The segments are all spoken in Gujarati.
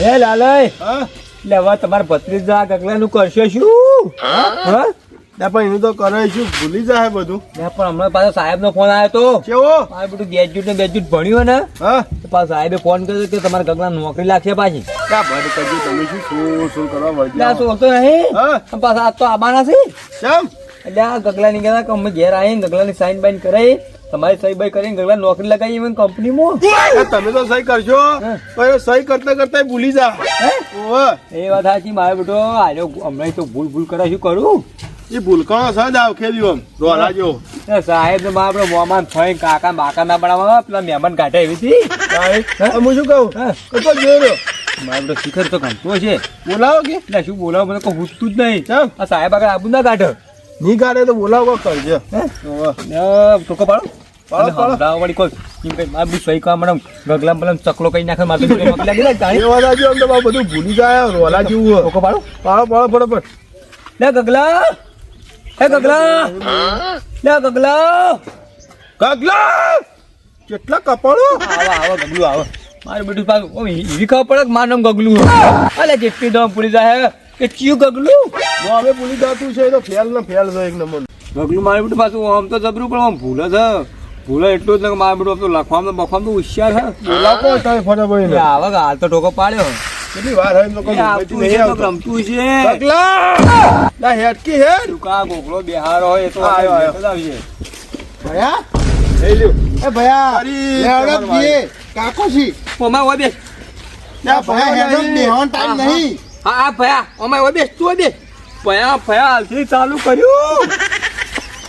હે લાલય હા? એટલે હવે તમારા ભત્રીજા ગગલાનું કરશો શું? હા? ના પણ એનું તો કરાવીશું ભૂલી જાય બધું. ના, પણ હમણાં પાછો સાહેબ નો ફોન આવ્યો તો. કેવો? મારે બધું ગ્રેજ્યુએટ ને બેજ્યુએટ ભણ્યું ને? હા? તો પાછો સાહેબે ફોન કર્યો કે તમારા ગગલા નોકરી લાગશે પાછી. ક્યાં ભર કરજો તમે શું શું શું કરવા વળજો ના શું તો નહીં. હા? પાછા આજ તો આબાના છે. કેમ એટલે આ ગગલા ની કહેતા કે અમે ઘેર આવીને ગગલાની સાઈન બાઈન કરાવી તમારી સહી ભાઈ કરીને ગગલા નોકરી લગાવી એમ કંપનીમાં? તમે તો સહી કરશો. તો એ સહી કરતા કરતા ભૂલી જા. એ વાત સાચી મારે બેટો આજો હમણાં તો ભૂલ ભૂલ કરે શું કરું? એ ભૂલકાણો સજ આવ ખેલ્યું આમ રોલા જેવો સાહેબ ને મારા પેલો મોમાન થઈ કાકા બાકા ના બનાવવા પેલા મહેમાન કાઢે એવી હતી. હા, શું કહું? હા. તો જોઈ રહ્યો. મારો બેટો શિખર તો ગમતો છે. બોલાવો કે? એટલે શું બોલાવો મને કોઈ પૂછતું જ નહીં. આ સાહેબ આગળ આબુ ના કાઢે. ની ગાડે તો બોલાવો કરજો. ટોકો પાડો. પાડો, પાડો. વળી કોઈ બી સહી કામ મને ગગલામ બગલામ ચકલો કઈ નાખે મારે તો લાગી ને તાણી. વાત સાચી, તો બધું ભૂલી જાય રોલા જેવું. ટોકો પાડો. પાડો પાડો ફટાફટ. લે ગગલા. હે ગગલા. લે ગગલા. ગગલા! કેટલા કપાળો? આવા આવા ગગલું આવા. મારું બેટું પાછું એવી ખબર પડે કે મારું નામ ગગલું અલે જેટલી દમ પૂરી જાય કે ચિયું ગગલું? હવે ભૂલી જતું છે એ તો ફેલ ને ફેલ છે એક નંબર ગગલું મારી બેટું પાછું આમ તો જબરું પણ આમ ભૂલે છે ભૂલે એટલું જ ને મારું બેટું આમ તો લખવામાં બખવામાં તો હોશિયાર છે બોલા કો તમે ફટાફટ એટલે આવા હાલ તો ટોકો પાડ્યો. કેટલી વાર હોય તો કોઈ એ. રમતું છે. ગગલા! ના હેટકી હે તું કા ગોખલો બિહાર હોય એ તો આવ્યો આવ્યો ભયા? લઈ લ્યો. એ ભયા અરે, લેવડો તમારે જીએ કાકો છી. ઓમાં હોય બે? ના ભયા હેડો બેહવાનો ટાઈમ. નહીં. હા હા ભયા ઓમાં ઓબે બેસ તું ઓબે ભયા ભયા હાલથી ચાલુ કર્યું.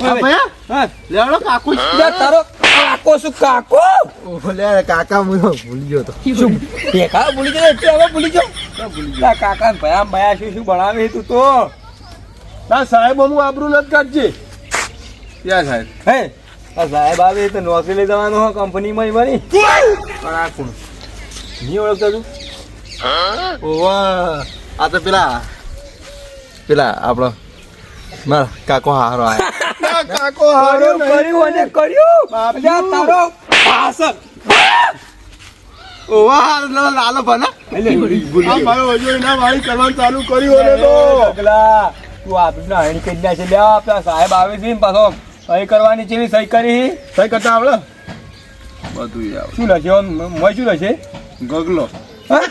હા ભયા? હા. લેવડો કાકો. લે તારો કાકો શું કાકો? ઓલે કાકા હું ભૂલી ગયો તો. શું ભેગા ભૂલી ગયો? એટલે હવે ભૂલી ગયો? ભૂલી ગયો કાકા ભયા ભયા શું શું ભણાવે તું તો? ના સાહેબ હું આબરું નથી કાઢજે ક્યાં સાહેબ? હે? આ સાહેબ આવે તો નોકરી લઈ જવાનો હો કંપનીમાં બની પણ આ કોણ? નહીં ઓળખતા તું? ઓવા આ તો પેલા પેલા આપણો મારા કાકો હારો આયા કાકો હારો કર્યું અને કર્યું તારો ભાષણ ઓવા હારો લાલો ભના આ ભાઈ હજુ એના વાળી કરવાનું ચાલુ કર્યું અને તો તું આપણે હણી કરી નાખે લે આપણા સાહેબ આવે છે ને પાછો સહી કરવાની છે સહી કરી સહી કરતા આવડે બધું શું લખે મોય શું લખે ગગલો હા?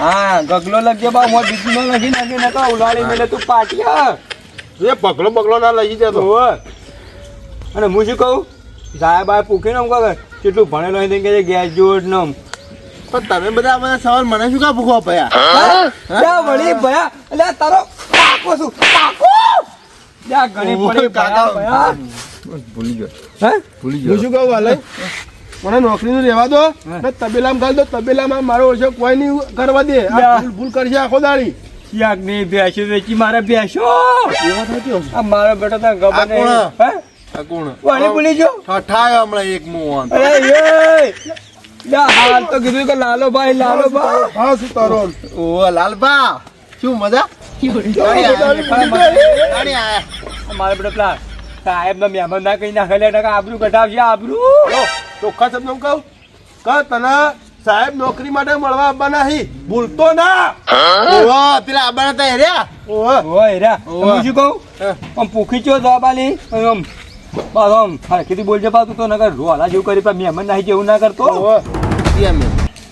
હા ગગલો લખજે બા મોય બીજું ન નાખી નતો ઉલાળી મેલે તું પાટિયા એ પગલો પગલો ના લઈ જતો. હોય અને હું શું કહું? સાહેબ આ પૂછીને આમ કહે કેટલું ભણેલો હોય કે ગ્રેજ્યુએટ નો પણ તમે બધા બધા સવાલ મને શું કા ભૂખવા ભયા હા? વળી ભયા. એટલે તારો પાકો શું પાકો જા ઘણી પડી કાકા. ભયા. ભૂલી ગયો. હે? ભૂલી હું શું કહું વાલે? મને નોકરીનું રહેવા દો ને તબેલામાં ગાલ દો તબેલામાં મારો ઓછો કોઈ નહીં કરવા દે આ ભૂલ ભૂલ કરશે આખો દાડી યાક નહીં ભેંસો વેચી મારે બેસ્યો એવા આ મારો બેટો તને ખબર આ નહીં કોણ? હે આ કોણ વળી ભૂલી ગયો ઠઠાયો હમણાં એક મોહન અરે એ યા હાલ તો કીધું કે લાલો ભાઈ લાલો ભાઈ હા શું તારો ઓ લાલબા શું મજા મારા બેટો પેલા સાહેબ ને મહેમાન ના કઈ નાખે લે ટકા આબરૂ કઢાવશે આબરૂ. ચોખ્ખા શબ્દ હું કહું. કે તને સાહેબ નોકરી માટે મળવા આવવાના નહીં ભૂલતો ના. ઓવા પેલા આબાના તા હેર્યા? ઓહો. રા ઓવે. હું શું કહું? આમ પૂખી ચો જવાબ આલી અને આમ બસ આમ હરખેથી બોલજે પાછું તો નગર રોલા જેવું કરી પણ મહેમાન નાહી જેવું ના કરતો. ઓહો. એમ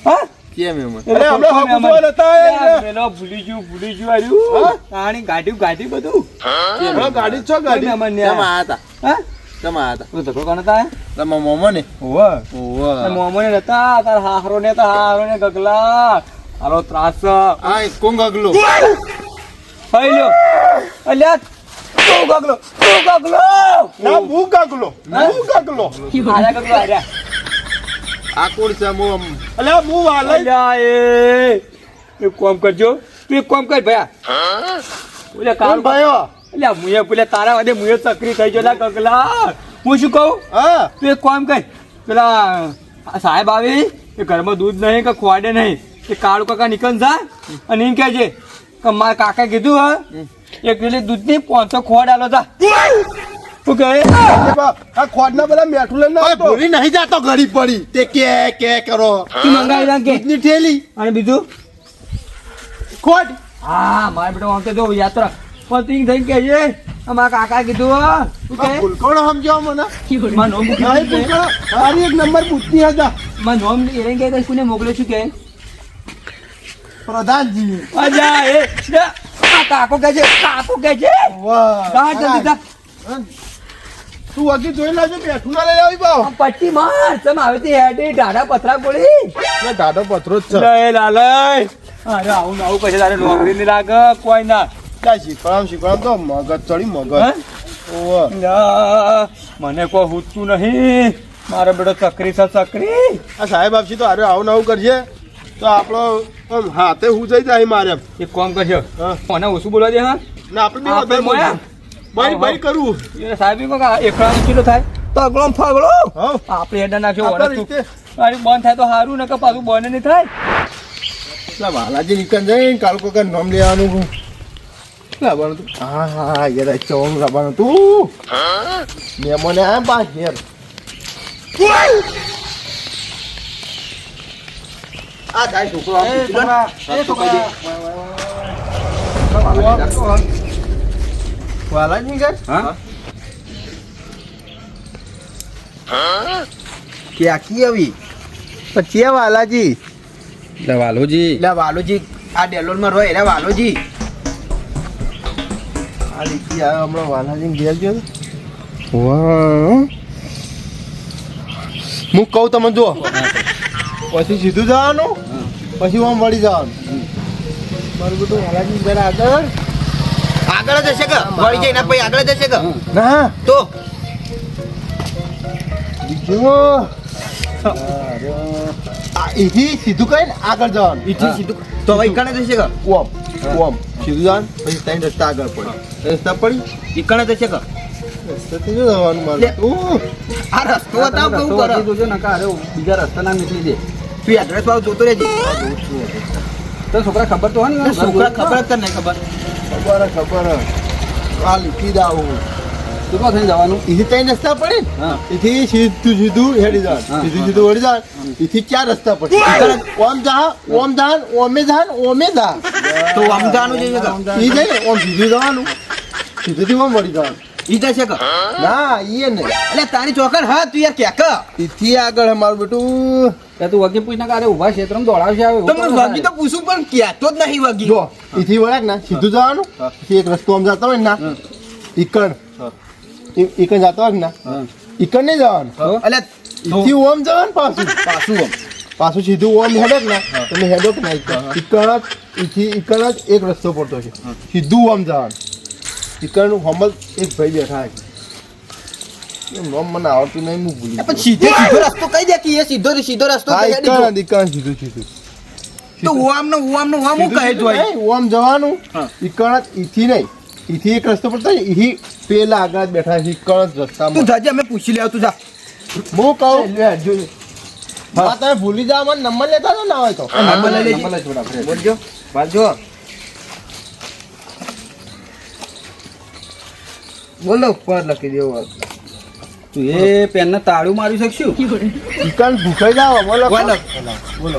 હા? કેમ એમ? અરે આપણે હકુ જોવા નતા એટલે. પેલો ભૂલી ગયું ભૂલી ગયું આર્યું આણી ગાડી ગાડી બધું. હા, ગાડી છો ગાડી મહેમાન ને કેમ આયા. આયા તા હા? કેમ આયા તા તો કોણ હતા તમારા મોમો ને? ઓવે. ઓવા. મોમો ને નતા તાર હારો ને તા હાહરો ને ગગલા. હારો ત્રાસ. આય આ કોણ ગગલો? ખાઈ લ્યો. અલ્યા તું ગગલો તું ગગલો. ના હું કાકલો હું? કાકલો આર્યા ગગલો આર્યા આ કોણ છે મો અલ્યા મુ વાલે અલ્યા એ એક કામ કરજો. તું એક કોમ કર ભયા. ઓલે કાલ ભાઈઓ અલ્યા મુએ પેલે તારા વાદે મુએ ચકરી થઈ ગયો લા ગગલા. હું શું કહું? હા. તું એક કોમ કર. પેલા સાહેબ આવે એ ઘરમાં દૂધ નહીં કે ખોવાડે નહીં. એ કાળુ કાકા નીકળ જા અને એમ કહે છે કે મારા કાકા કીધું હા એક લીટર દૂધની પાંચસો ખોવાડ આલો જા. શું કહે એ બા, આ બધા મેઠું લઈને આવતો. ભૂલી નહીં જાતો ઘડી પડી. તે કે કે કરો. તું મંગાવી જા કે. દૂધની ઠેલી અને બીજું? ખોટ. હા મારે બેટો આમ તો જો યાત્રા. પણ તું કે છે અમારા કાકા કીધું હો. શું કહે ભૂલકોણ મને. નોમ દીધું એક નંબર પૂછતી હતા મારું નોમ કહે કે કોને મોકલ્યો છું કે. પ્રધાનજી. અજા એ કાકો કે છે કાકો કે છે. વાહ ગાંઠ જલ્દી જા. તું હજી જોઈ લેજો બેઠું ના લઈ આવી બાવ પટ્ટી માર. તમે આવે તે હેડે ઢાઢા પથરા ગોળી? ટાટો પથરો જ છે. લે લાલય અરે આવું ને આવું કહે તારે નોકરી ની લાગે કોઈ ના. ત્યાં શીખવાડમ શીખવાડમ તો મગજ ચડી મગજ. હે? ઓવે. ના, મને કોઈ હુતું નહીં. મારો બેટો ચકરી છે ચકરી. આ સાહેબ આપશી તો અરે આવું ને આવું કરશે તો આપણો આમ હાથે હું જઈ જાય મારે. એક કામ કરજો. હા. મને ઓછું બોલવા દે હા? ને આપણે બે મોયા. બોલશું. બાઈ કરું એને સાહેબ કે કિલો થાય તો ને હા આપણે હેડા નાખ્યો ઓર તું. અરે બંધ થાય તો સારું ને કે પાછું બંધ નહીં થાય એટલે વાલાજી નીકળ જાય કાલ નામ લેવાનું લાવવાનું તું હા હા યાર ચોમ લાવવાનું તું મેમોને આ બા ઘેર આ થાય છોકરો આમ કીધું ને. વાલાજી ઘર? હા? કે આખી આવી? પછી વાલાજી. વાલોજી. એટલે વાલોજી આ ડેલોનમાં રહે એટલે વાલોજી. આ લીટી આવ્યો હમણાં વાલાજી ઘેર ગયો વાહ. હું કહું તમે જો પછી સીધું જવાનું પછી આમ વળી જવાનું. મારું બધું વાલાજી ઘર આગળ. આગળ જ હશે કે? વળી જઈને પછી આગળ જ હશે કે? ના. તો? બીજો ઈથી સીધું કઈ ને આગળ જવાનું. ઈથી સીધું. તો હવે ઈકણ જશે કે? ઓમ ઓમ. સીધું જવાનું પછી ત્રણ રસ્તા આગળ પડી. રસ્તા પડી. ઈકણ જશે કે? રસ્તાથી જો જવાનું મારું. લે. તું આ રસ્તો બતાવ કેવું કરો બીજા રસ્તા ના નીકળી તું એડ્રેસ વાળો જોતો રહેજે. તો છોકરા ખબર તો હોય ને? છોકરા ખબર જ નહીં ખબર. ખબર ખબર આ લીટી દાવું તો તો થઈ જવાનું? એથી ત્રણ રસ્તા પડે. એથી સીધું સીધું હેડી જાય. સીધું સીધું હેડી જાય. એથી ચાર રસ્તા પડે. ઓમ જા ઓમ જા ઓમે જાન ઓમે જા. તો ઓમ જાનું કે ઈ જાય ઓમ સીધું જવાનું. સીધું ઓમ વળી જવાનું. ઈ છે કે. ના ઈએ નહીં. એટલે તારી ચોકર હા તું યાર ક્યાંક ઈથી આગળ હે મારું બેટું. કે તું વગી પૂછના કારે ઊભા ક્ષેત્રમાં દોડાવશે આવે તો મને વગી તો પૂછું પણ ક્યાંતો જ નહીં વગી. જો એથી વળાક ના સીધું જવાનું. પછી એક રસ્તો આમ જતો હોય ને ના ઈકણ. ઈકણ જતો હોય ના ઈકણ નહીં જવાનું. એટલે ઈથી ઓમ જવાનું પાછું. પાછું ઓમ. પાછું સીધું ઓમ હેડક ના તમે હેડક કે ના ઈકણ. ઈકણ જ ઈથી ઈકણ જ એક રસ્તો પડતો છે. સીધું ઓમ જવાનું. ઈકણ હોમલ એક ભાઈ બેઠા છે. એમ નામ મને આવડતું નહીં હું ભૂલી પણ સીધો સીધો રસ્તો કઈ દે કે એ સીધો સીધો રસ્તો કહી. ઈકણ ઈકણ સીધું સીધું. તો ઓમ નો ઓમ નો ઓમ કહે તો ઓમ જવાનું. ઈકણ જ ઈથી નહીં. ઈથી એક રસ્તો પડતો છે ઈથી પેલા આગળ બેઠા છે ઈકણ જ તું રસ્તામાં જાજે અમે પૂછી લેવ તું જા. હું કહું? હા. તમે ભૂલી જાવ મને નંબર લેતા તો ના હોય તો. નંબર લઈ લેજે. બોલજો. બોલજો. બોલો ઉપર લખી દેવો. તું એ પેનને તાળું મારી શકશું? ચિકન ભૂખાઈ જાવ બોલો બોલો. બોલો.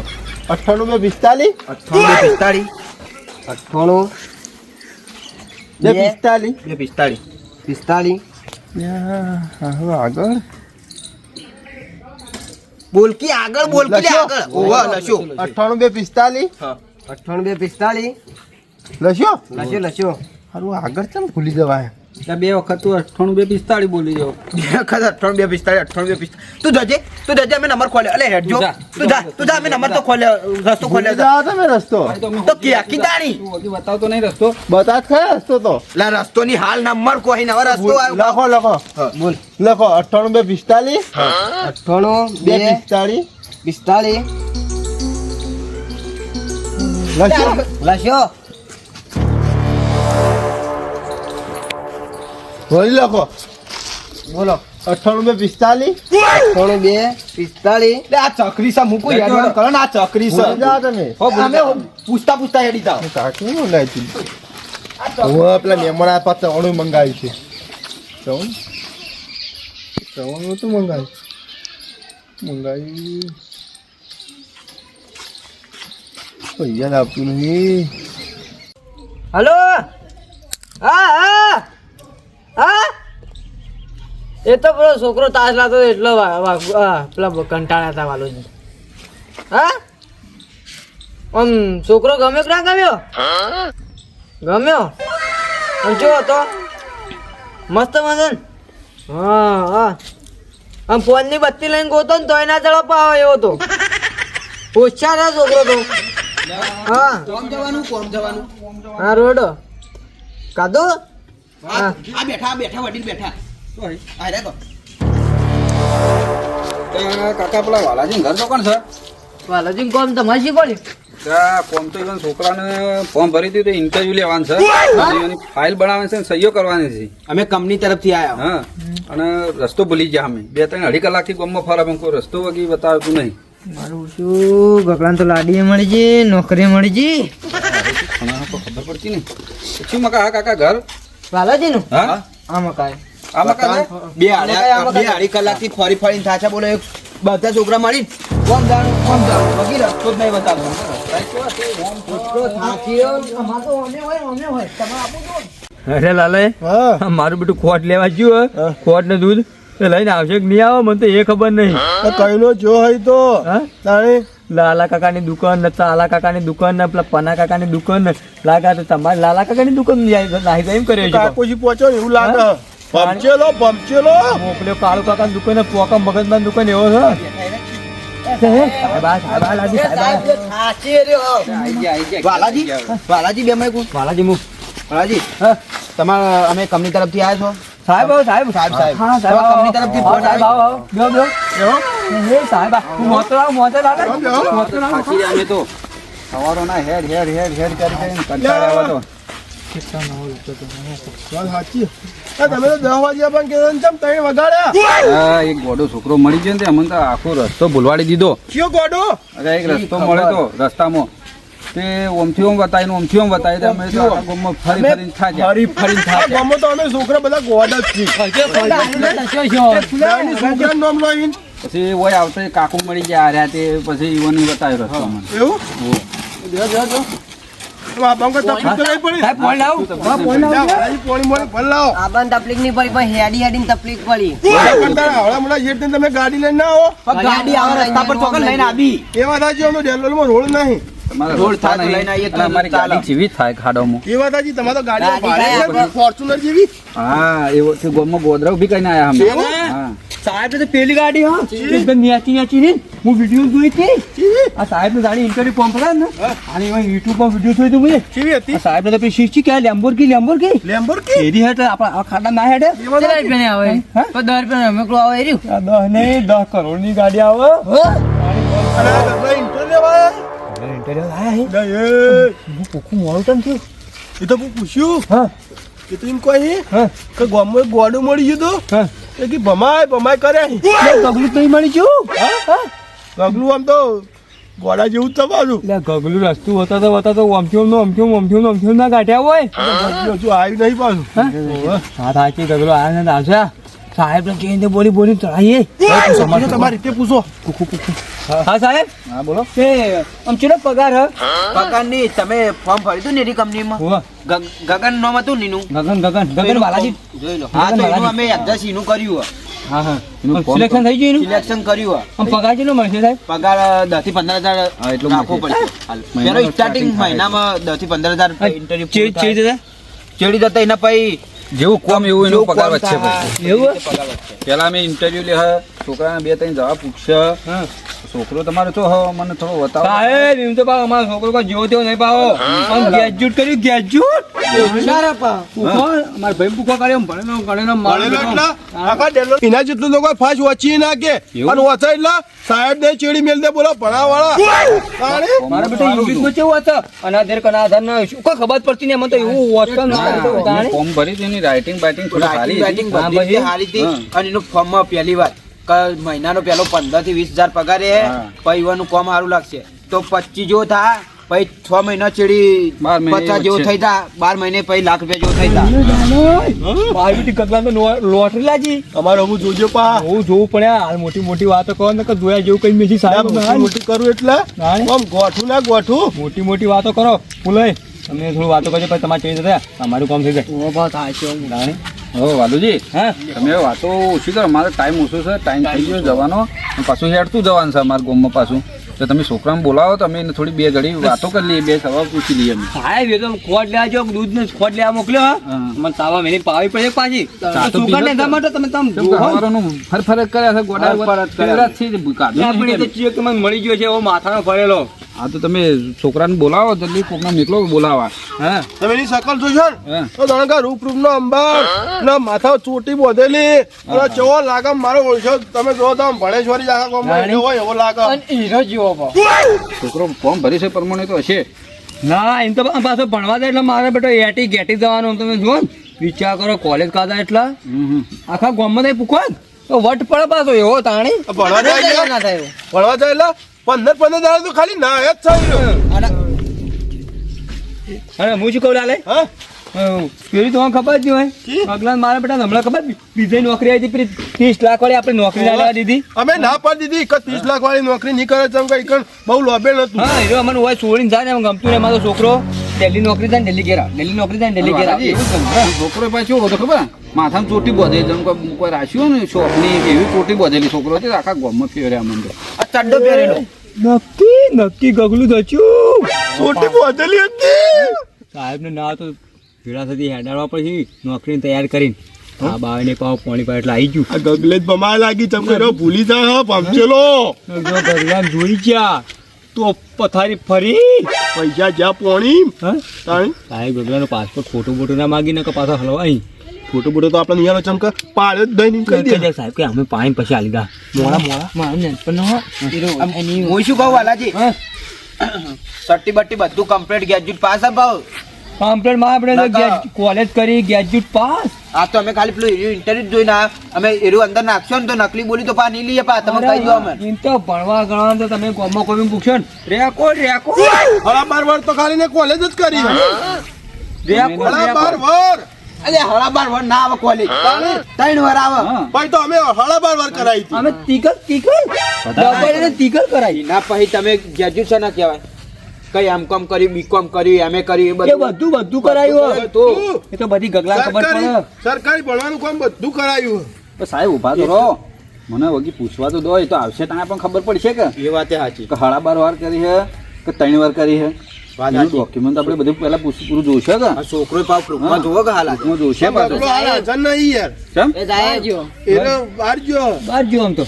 અઠ્ઠાણું બે પિસ્તાલીસ? અઠ્ઠાણું બે પિસ્તાળીસ અઠ્ઠાણું. બે. પિસ્તાલીસ. બે પિસ્તાળીસ પિસ્તાલીસ. આગળ? બોલકી આગળ બોલકી આગળ. ઓવા લસ્યો અઠ્ઠાણું બે પિસ્તાલીસ. અઠ્ઠાણું બે પિસ્તાળીસ લસ્યો લસ્યો લસ્યો સારું આગળ ચમ ભૂલી જવાય? બે વખત તું અઠ્ઠાણું બે પિસ્તાળી બોલી જાવ ખબર અઠ્ઠાણું બે પિસ્તાળી અઠ્ઠાણું બે પિસ્તાળી તું જજે તું જજે અમે નંબર ખોલ્યો. અલે હેડ જો. તું જા તું જા અમે નંબર તો ખોલ્યો રસ્તો ખોલ્યો જાવ તમે રસ્તો. તો ક્યાંકી દાણી તું વગી બતાવતો નહીં રસ્તો. બતા જ ખરા રસ્તો તો? લા રસ્તોની હાલ નંબર કોઈ નવા રસ્તો આવ્યો. લખો લખો. બોલ. લખો અઠ્ઠાણું બે પિસ્તાલીસ અઠ્ઠાણું બે પિસ્તાલીસ પિસ્તાળી લસ્યો લસ્યો વળી લખો. બોલો. અઠાણું બે પિસ્તાલીસ? અઠાણું બે પિસ્તાલીસ? આ ચકરી સા મૂકું યાદ કરો ને આ ચકરી સા તમે. અમે પૂછતા પૂછતા હેડી તા? કાકી મંગાવી હતી હું પેલા મહેમાન પાસે ચવણું મંગાવ્યું છે. ત્રણ ચવણું તો મંગાવ્યું. મંગાવ્યું. પૈસા આપતું નહીં. હલો? હા હા. હા? એ તો પેલો છોકરો તાસ લાતો એટલો પેલા કંટાળ્યા હતા વાલોજી હા? આમ છોકરો ગમ્યો કે ના ગમ્યો? ગમ્યો? આમ કેવો હતો? મસ્ત મદન હા હા. આમ ફોનની બત્તી લઈને ગોતો ને તોય ના ચડો પાવ એવો તો. હોશિયાર ના છોકરો તો. હા. હા રોડો. કાદુ આ બેઠા આ બેઠા વડીલ બેઠા. આ રે તો કાકા પેલા વાલાજી ઘર તો કોણ છે? વાલાજી કોમ તમારે કોમ તો ઇવન છોકરાને ફોર્મ ભરી દીધું તો ઇન્ટરવ્યુ લેવાનું છે. ફાઇલ બનાવવાની છે ને સહીઓ કરવાની છે. અમે કંપની તરફથી આવ્યા હા. અને રસ્તો ભૂલી ગયા અમે. બે ત્રણ અઢી કલાકથી ગામમાં ફરે પણ કોઈ રસ્તો વગી બતાવતું નહીં. મારું શું? ગગલાન તો લાડી મળી જી નોકરી મળી જી ખબર પડતી નહીં. શું મકા હા કાકા ઘર? વાલાજી નું હા? આમાં કાય આમાં કાય બે આડ્યા બે અઢી કલાકથી ફરી ફરીને થાચા બોલો બધા છોકરા મળી કોમ જાણ કોમ જાણ. વગી રસ્તો જ નહીં બતાવતો. અરે લાલે હા. મારું બેટું ખોટ લેવા ગયું ખોટ ને દૂધ એ લઈને આવશે કે નહીં આવે મને તો એ ખબર નહીં. તો લો જો હોય તો. હા? તાણે લાલા કાકાની દુકાન ને લાલા કાકાની દુકાન ને પેલા પના કાકાની દુકાન ને લાગા તો તમારે લાલા કાકાની દુકાન નાહી એમ કરે છે કાકોજી પહોંચો એવું લાગે. ભમચેલો ભમચેલો. મોકલ્યો કાળુ કાકાની દુકાન પોકા મગજમાં દુકાન એવો છે. બે મેં. હા. તમારા અમે કંપની તરફથી આવ્યા છો? સાહેબ સાહેબ. સાહેબ, સાહેબ. હા, સાહેબ કંપની તરફથી ફોન સાહેબ એ સાહેબ હું મોતો આવું, મોતો. મોતો અમે તો હેડ હેડ હેડ હેડ કરી કરીને કંટાળ્યા આવા તો એક ગોડો છોકરો મળી ગયો ને અમને તો આખો રસ્તો ભૂલવાડી દીધો કયો ગોડો અરે એક રસ્તો મળે તો રસ્તામાં તે ઓમથી ઓમ બતાવીને ઓમથી ઓમ બતાવી અમે તો આખા ગામમાં ફરી ફરીને ફરી ફરી આ ગામમાં તો અમે છોકરા બધા ગોડ જ છીએ નામ લઈને પછી ઓય આવતો કાકુ મળી ગયા રહ્યા તે પછી ઈવન બતાવ્યો રસ્તો મને. એવું? જો જો જો ગાડી લઈને આવો. ગાડી આવે રસ્તા પર ચોકન લઈને આવી. એ વાત રોડ નહીં? ફોર્ચ્યુનર જેવી? હા એવો તે ગોદરા ઊભી કરીને આયા અમે. સાહેબ તો પેલી ગાડી હા. એકદમ ન્યાચી ન્યાચી ને હું વીડિયો જોઈ હતી. આ સાહેબ ને ગાડી ઇન્ટરવ્યુ પંપ કરા ને અને એમાં યુટ્યુબ પર વીડિયો જોઈ હતું મેં કેવી હતી? આ સાહેબ ને તો પેલી શીખી કે લેમ્બોર્ગી લેમ્બોર્ગી લેમ્બોર્ગી એરી હેઠ આપણા આ ખાડા ના હેઠ એ વાત સાચી. આવે? હા? તો દર રૂપિયા રમેકડું આવે એ રહ્યું દસ નહીં દસ કરોડની ગાડી આવે. અને ઇન્ટરવ્યુ? આયા હું? મોડું કેમ થયું? એ તો હું પૂછ્યું. હા. એ તું એમ કહી હા. કે ગામમાં એક ગોડું મળી ગયું હતું. હા. કે ભમાય ભમાય કરે. ગગલું નહીં મળી ગયું? હા ગગલું આમ તો ગોડા જેવું જ તમારું એટલે ગગલું રસ્તું હતા તો હતા તો ઓમથી ઓમનો ઓમથી ઓમ, ઓમથી ઓમ, ઓમથી ઓમ ના કાઢ્યા હોય હજુ આવ્યું નહીં પાછું? હા? સાચી ગગલો આવ્યા ને આવશે સાહેબ ને બોલી બોલી ચડાઈએ તમારી રીતે પૂછો. હા સાહેબ? હા બોલો. તે આમ ચેનો પગાર હ? પગારની તમે ફોર્મ ભરી દો ને એની કંપનીમાં. ગગન નામ હતું નીનું ગગન ગગન. ગગન બાલાજી. જોઈ લો. હા તો એનું અમે એડજસ્ટ એનું કર્યું હા હા. એનું સિલેક્શન થઈ ગયું સિલેક્શન કર્યું આમ પગાર કેટલો મળશે સાહેબ? પગાર દસથી પંદર હજાર હા, એટલું નાખવો. પડશે. પેલો સ્ટાર્ટિંગ મહિનામાં દસથી પંદર હજાર ઇન્ટરવ્યુ ચેડી જતા એના પછી જેવું કોમ એવું એનું પગાર એવું? પેલા મેં ઇન્ટરવ્યુ લે છોકરાને બે ત્રણ જવાબ પૂછશે. છોકરો તમારો તો હો મને થોડો બતાવો. સાહેબ એમ તો પા અમારો છોકરો કોઈ જેવો તેવો નહીં પાવો આમ ગ્રેજ્યુએટ કર્યું ગ્રેજ્યુએટ અમાર ભાઈ પૂખો કર્યો ભણેલો ગણેલો ભણેલો એટલે? આખા ડેલો એના જેટલું તો કોઈ ફાસ વાંચી ના કે? અને વાંચે એટલે સાહેબ ને ચેડી મેલ દે બોલો ભણાવાળા. મારા બેટા ઇંગ્લિશમાં કેવું હતું? અનાધેર આધાર ના શું કોઈ ખબર પડતી નહીં? મને તો એવું વાંચતા ના ફોર્મ ભરી હતી એની રાઇટિંગ બાઇટિંગ થોડી રાઇટિંગ હા, સારી હતી અને એનું ફોર્મમાં પહેલી વાત કે મહિનાનો પહેલો પંદરથી વીસ હજાર પગાર હે હા. પછી કોમ સારું લાગશે. તો પચીસ જેવો થા પછી છ મહિના ચેડી પચાસ જેવો થઈ તા બાર મહિને પછી લાખ રૂપિયા જેવો થઈ તા મારી બેટી ગગલાને લો- લોટરી લાગી અમારે હું જોજો પા. હું જોવું પડે. હાલ મોટી મોટી વાતો કહો ને કે જોયા જેવું કઈ મેજી સાહેબ મોટી મોટી કરું એટલે. આમ ગોઠું ના ગોઠું. મોટી મોટી વાતો કરો. બોલાય તમે થોડું વાતો કરજો પછી તમારે ચેન્જ થયા? અમારું કામ થઈ જાય. ઓ બા થાય છે હું જાણે હો વાલુજી હા? તમે વાતો ઓછી કરો. મારો ટાઈમ ઓછો છે ટાઈમ થઈ ગયો જવાનો. પાછું હેડતું જવાનું છે અમારા ગામમાં પાછું. તો તમે છોકરાને બોલાવો તમે એને થોડી બે ઘડી વાતો કરી લઈએ બે સવાલ પૂછી લઈએ અમે. સાહેબ એ તો ખોટ લેવા જો દૂધ ને ખોટ લેવા મોકલ્યો. મને તાવા મેલી પાવી પડે પાછી. છોકરાને જ એટલા માટે તમે તમ કેમ કે જોવો ને. હવારનું ફર ફર જ કર્યા છે ગોડા ફર ફર જ કર્યા જ છે આપણે તો? ચિયો કે મને મળી ગયો છે એવો માથાનો ફરેલો. હા તો તમે છોકરાને બોલાવો જલ્દી કોકને નીકળો બોલાવા. હા. તમે એની સકલ જોજો તો જાણે કે રૂપ રૂપ નો અંબાર ના માથા ચોટી બોધેલી. અને ચેવો લાગે મારો ઓળખ્યો તમે જો તો આમ ભણેશ્વરી જાખા કોમ હોય એવો લાગે અને હીરો છોકરો ફોર્મ ભરી છે પ્રમાણે તો હશે. ના એમ તો પાછો ભણવા દે એટલે મારે બેટો એટી ગેટી જવાનું તમે જુઓ વિચાર કરો કોલેજ કાઢા એટલા. આખા ગામમાં થઈ પૂકવા તો વટ પડે પાછો એવો તાણી. ભણવા જાય ના થાય ભણવા જાય એટલે? પંદર પંદર દાડા તો ખાલી ના જ થાય. અરે હું શું કહું લાલે? હા? પેલી તો ખબર જ હોય. અગલા મારા બેટા હમણાં ખબર બીજી નોકરી આવી હતી ત્રીસ લાખ વાળી આપણે નોકરી ના લેવા દીધી. અમે ના પાડી દીધી. કે ત્રીસ લાખ વાળી નોકરી નહીં કરે કઈ બહુ લોભે નતું હા એ અમને હોય છોડીને જાય એમ ગમતું ને મારો છોકરો. દિલ્હી નોકરી થાય દિલ્હી ઘેરા દિલ્હી નોકરી થાય દિલ્હી ઘેરા છોકરો પાસે શું હતો ખબર? માથામાં ચોટી બોધે જેમ કોઈ રાશિ ને શોપની કે એવી ચોટી બોધેલી છોકરો છે આખા ગામમાં ફેર્યા મને આ ચડ્ડો પહેરેલો નક્કી નક્કી ગગલું થયું ચોટી બોધેલી હતી. સાહેબ ને ના તો ભેળા થતી હેડાડવા પછી નોકરી તૈયાર કરીને. આ બાવીને પાવ પાણી પાવ એટલે આવી ગયું. આ ગગલે જ બમાય લાગી ચમકેરો ભૂલી જાય હા પમચેલો જો ભગવાન જોઈ ગયા. તો પથારી ફરી. પૈસા જ્યાં પોણી. સાહેબ ગગલાનો પાસપોર્ટ ફોટો બોટો ના માગીને કે પાછો હલવાઈ ફોટો બોટો તો આપણે નિયાલો ચમકે પાડે જ દઈ કહી દે. સાહેબ કે અમે પાણી પછી આલી દા મોડા મોડા. મારું નેનપણ હો. એની હું શું કહું વાલાજી? સટ્ટી બટ્ટી બધું કમ્પ્લીટ ગ્રેજ્યુએટ પાસ અપાવ કમ્પ્લેટમાં આપણે. કોલેજ કરી ગ્રેજ્યુએટ પાસ. આ તો અમે ખાલી પેલું ઇન્ટરવ્યુ જોઈને. અમે એરું અંદર નાખશો ને તો નકલી બોલી તો પા નહીં લઈએ પા તમે કહી દો અમે. એમ તો ભણવા ગણવા તો તમે ગામમાં કોમી પૂછો ને. રેકોર્ડ રેકોર્ડ હળા બાર વાર તો ખાલી ને કોલેજ જ કરી રેકોર્ડ હળા બાર વર. અલે હળા બાર વર ના આવે કોલેજ ત્રણ વાર આવે. ભાઈ તો અમે હળા બાર વાર કરાવી હતી. અમે તીકલ તીકલ ડબલ ને તીકલ કરાઈ ના પછી તમે ગ્રેજ્યુએશન ના કહેવાય. કઈ એમ કોમ કર્યું બી કોમ કર્યું એમએ કર્યું એ એ બધું બધું બધું કરાયું હતું એ તો બધી ગગલા ખબર પડે. સરકારી ભણવાનું કામ બધું કરાયું તો સાહેબ ઊભા તો રહો. મને વગી પૂછવા તો દો એ તો આવશે તને પણ ખબર પડશે કે. એ વાત સાચી. કે હળા બાર વાર કરી છે કે ત્રણ વાર કરી છે ડોક્યુમેન્ટ આપણે બધું પહેલા પૂછી પૂરું જોશે કે? છોકરો પાપ રૂપમાં જોવો કે હાલ હું જોશે પાછું. હાલ નહીં યાર. કેમ? એ જાય. જો એ બહાર જો બાર જો આમ તો.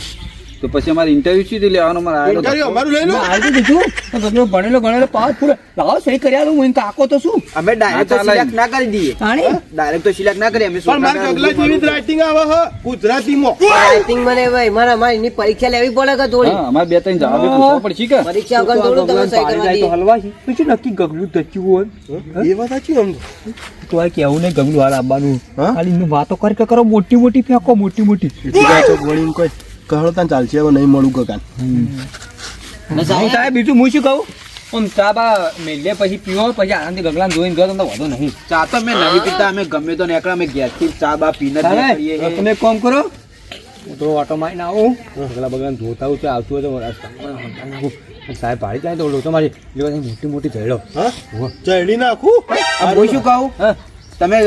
તો પછી અમારે ઇન્ટરવ્યુ સુધી લેવાનો? મારે આયેલો ઇન્ટરવ્યુ અમારું લઈ લો. ના, દીધું તો તમે તો ભણેલો ગણેલો પાસ પૂરો. લાવો સહી કરી આલું હું. કાકો તો શું? અમે ડાયરેક્ટ તો સિલેક્ટ ના કરી દઈએ. તાણી? ડાયરેક્ટ તો સિલેક્ટ ના કરી અમે પણ મારે ગગલા જેવી રાઇટિંગ આવે હ. ગુજરાતીમાં. રાઇટિંગ મને ભાઈ મારા મારી ની પરીક્ષા લેવી પડે કે થોડી? હા અમારે બે ત્રણ જવાબ પૂછવા પડશે કે પરીક્ષા વગર થોડું તમે સહી કરવા દઈએ. હલવા છે. પછી નક્કી ગગલું દચ્યું હોય. એ વાત સાચી આમ તો. તો આ કેવું નહીં ગગલું હાલ આવવાનું. ખાલી વાતો કરી કે કરો મોટી મોટી ફેંકો મોટી મોટી ગોળી કોઈ કહો તાન ચાલશે હવે નહીં મળું ગગાન. હું સાહેબ બીજું હું શું કહું? આમ ચા બા મેલે પછી પીવો પછી આનંદથી ગગલા જોઈને ગયો તમને વાંધો નહીં. ચા તો મેં નવી પીતા અમે ગમે તો નીકળે અમે ગેસથી ચા બા પીને તમે એક કામ કરો. હું તો ઓટો મારીને આવું. ગગલા બગલા ધોતા તો આવતું હોય તો સાહેબ ભાડી જાય તો લોટો મારી મોટી મોટી જઈડો હા? ચડી નાખું? હું શું કહું? હા તમે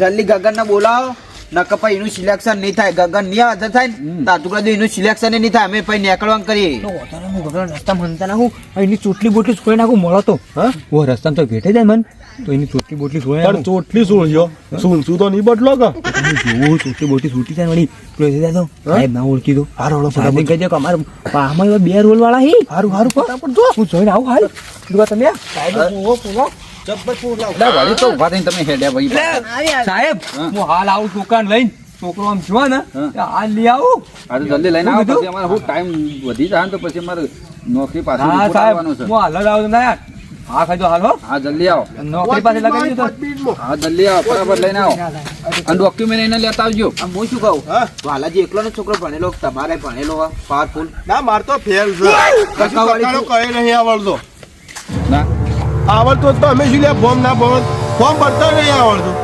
જલ્દી ગગન ને બોલાવો. નકર પછી એનું સિલેક્શન નહીં થાય. ગગન નહીં હાજર થાય ને. તો આજુ બાજુ એનું સિલેક્શન નહીં થાય. અમે પછી નીકળવાનું કરીએ. તો હું ગગલા રસ્તામાં હંતા નાખું એની ચોટલી બોટલી છોડી નાખું મળો તો. હા? ઓ રસ્તા તો ભેટે જાય મન. તો એની ચોટલી બોટલી છોડી પણ ચોટલી સોળ્યો સુનસું તો નહીં બદલો કે? તમે ચોટલી બોટલી છૂટી જાય વળી. પેલો થઈ જાય સાહેબ ના ઓળખી દો હારો હળો સાહેબને કહી દો કે અમારે આમાં બે રોલ વાળા હી. હારું હારું પણ જો. હું જોઈને આવું હાલ. તમે સાહેબ જુઓ પૂરો વળી તો થઈને તમે હેડ્યા ભાઈ. સાહેબ હા. હું હાલ આવું છોકરાને લઈને છોકરો આમ જો ને હાલ લઈ આવું. આ તો જલ્દી લઈને આવો પછી અમારે ટાઈમ વધી જાય ને તો પછી અમારે નોકરી પાસે હા સાહેબ હું હાલ જ આવું ના હા ખાજો હાલ હો. હા જલ્દી આવો. નોકરી પાસે લગાવી દીધો હા જલ્દી આવો બરાબર લઈને આવો. અને ડોક્યુમેન્ટ એને લેતા આવજો. આ હું શું કહું? હા. વાલાજી એકલો નો છોકરો ભણેલો તમારે ભણેલો પાવરફુલ. ના માર તો ફેલ છે. કશું નહીં આવડતો. ના. આવડતો તો અમે શું લે ફોર્મ ના ફોર્મ ફોર્મ ભરતા નહીં આવડતું.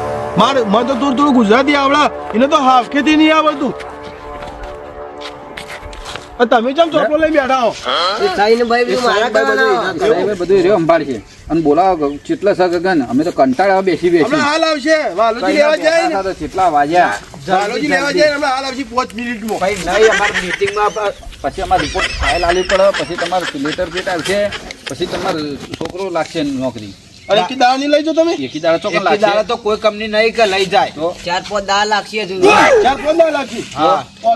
મારે મને તો થોડું થોડું ગુજરાતી આવડા. એને તો હાફકેથી નહીં આવડતું. તમે જેમ ચોપડો લઈ બેઠા હો? બધું રહ્યો અંબાડ સંભાળશે અને બોલાવો કેટલા સા ગગન? અમે તો કંટાળા બેસી બેસી. હાલ આવશે. વાલોજી લેવા જાય ને. કેટલા વાગ્યા વાલોજી લેવા જાય હમણાં હાલ આવશે પાંચ મિનિટમાં. ભાઈ નહીં અમારી મીટિંગમાં પછી અમારે રિપોર્ટ ફાઇલ આવી પડે પછી તમારે લેટર પેટ આવશે પછી તમારો છોકરો લાગશે નોકરી. અને કે દાવાની લઈ જાઓ તમે? એકી દાડા એકી દાડે તો કોઈ કંપની નહીં કે લઈ જાય. ચાર પાંચ દા લાગશે હજુ. ચાર પંદર લાખી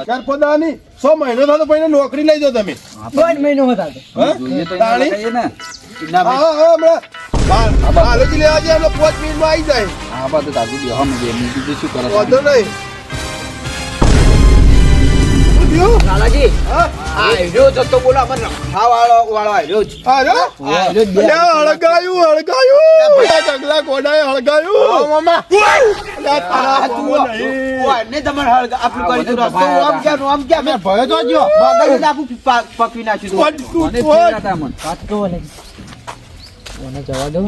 ચાર પંદરની સો મહિનો થતો પછી નોકરી લઈ જાઓ તમે. દોઢ મહિનો હતા. હા? ને હા હા હા, હમણાં. વા- લેવા જઈએ પાંચ મિનિટમાં આવી જાય. આ બધું દાદી બે હમ બે બીજું શું કરો વાંધો નહીં. થયું લાલાજી હા? આ હીરો જતો બોલો અમારે હા વાળો વાળો હીરો જ. હા હળગાયું હળગાયું. આ કોડાએ હળગાયું. મામા. મને જવા દો.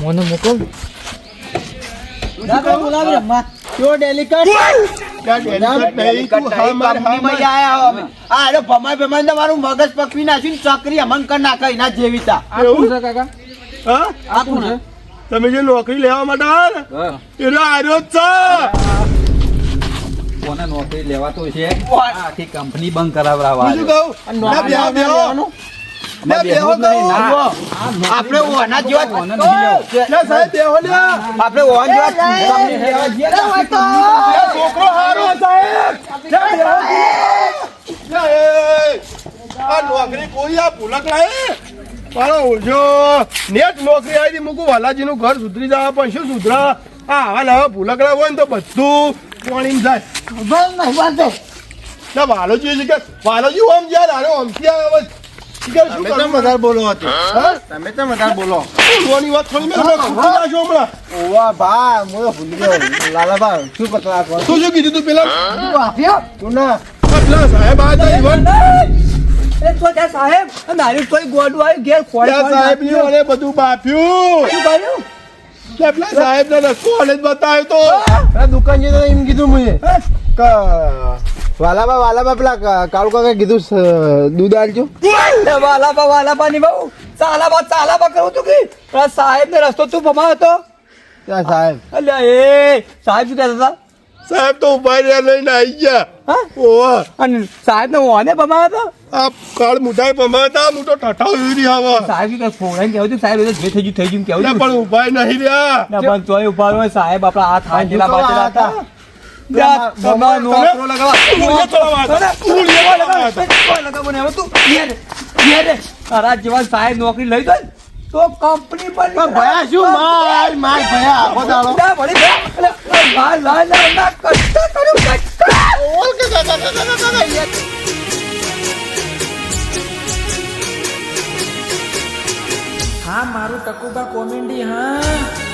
મને મૂકા. બોલાવી ક્યો ડેલિકેટ મગજ પકવી નાખ્યું ચકરી અમન કર નાખે એના જેવી તા. આ કોણ છે કાકા? હા? આ કોણ છે? તમે જે નોકરી લેવા માટે એનો આર્યો છે. કોને નોકરી લેવાતો છે? આખી કંપની બંધ કરાવડાવવા બીજું કહું? આપણે ઓના જેવા લેવો. આપણે ઓન જેવા લેવા છોકરો હારો સાહેબ. નોકરી કોઈ આ ભૂલક લાય. મારો ઓળજો નેટ નોકરી આવી મૂકું વાલાજીનું ઘર સુધરી જવા પણ શું સુધરા? આ આવા ભૂલકડા હોય ને તો બધું પાણી જાય. ના વાલોજી છે કે વાલોજી ઓમ જ્યાં આરે ઓમથી આવે તમે તો વધારે બોલો હતો તમે તો વધારે બોલો. બોલવાની વાત થોડી મેં ખૂટી નાખ્યો હમણાં. ઓવા ભા મોયો ભૂલી ગયો. લાલાભા શું પતલા કરો શું શું કીધું તું પેલા? આપ્યો? તું ના. આ સાહેબ આ હતા ઈવન એ તો ત્યાં સાહેબ મારી કોઈ ગોડું આવ્યું ઘેર ખોઈ સાહેબની ઓલે બધું બાપ્યું શું કર્યું સાહેબ ને રસ્તો બતાવ્યો તો. દુકાન જઈને એમ કીધું મુએ વાલાબા વાલાબા પેલા કાળુ કાકા કીધું દૂધ આલજો. વાલાબા વાલાબા ની બહુ ચાલાબા ચાલાબા કરું તું કે? સાહેબ ને રસ્તો તું ભમા હતો ત્યાં સાહેબ. અલ્યા એ સાહેબ શું કહેતા હતા? સાહેબ તો ઊભા રહ્યા લઈને આવી ગયા. ઓવા અને સાહેબ ને ઓને ભમા હતો આ કાળ મુઠાઈ પમાતા મોટો ઠઠાવ એવી આવા. સાહેબ કે ફોડાઈ કેવું કહેવું સાહેબ એટલે જે થઈ ગયું થઈ ગયું કેવું પણ ઊભા નહીં રહ્યા. ના પણ તોય ઊભા સાહેબ આપણા હાથ હાંજેલા બાજેલા હતા. તારા જેવા સાહેબ નોકરી લઈ જાય તો કંપની પણ ભયા શું? માર માર ભયા આખો દાડો. ના, ના, ના, ના, કષ્ટ કર્યું, કષ્ટ. હા મારું ટકુબા કોમેડી હા.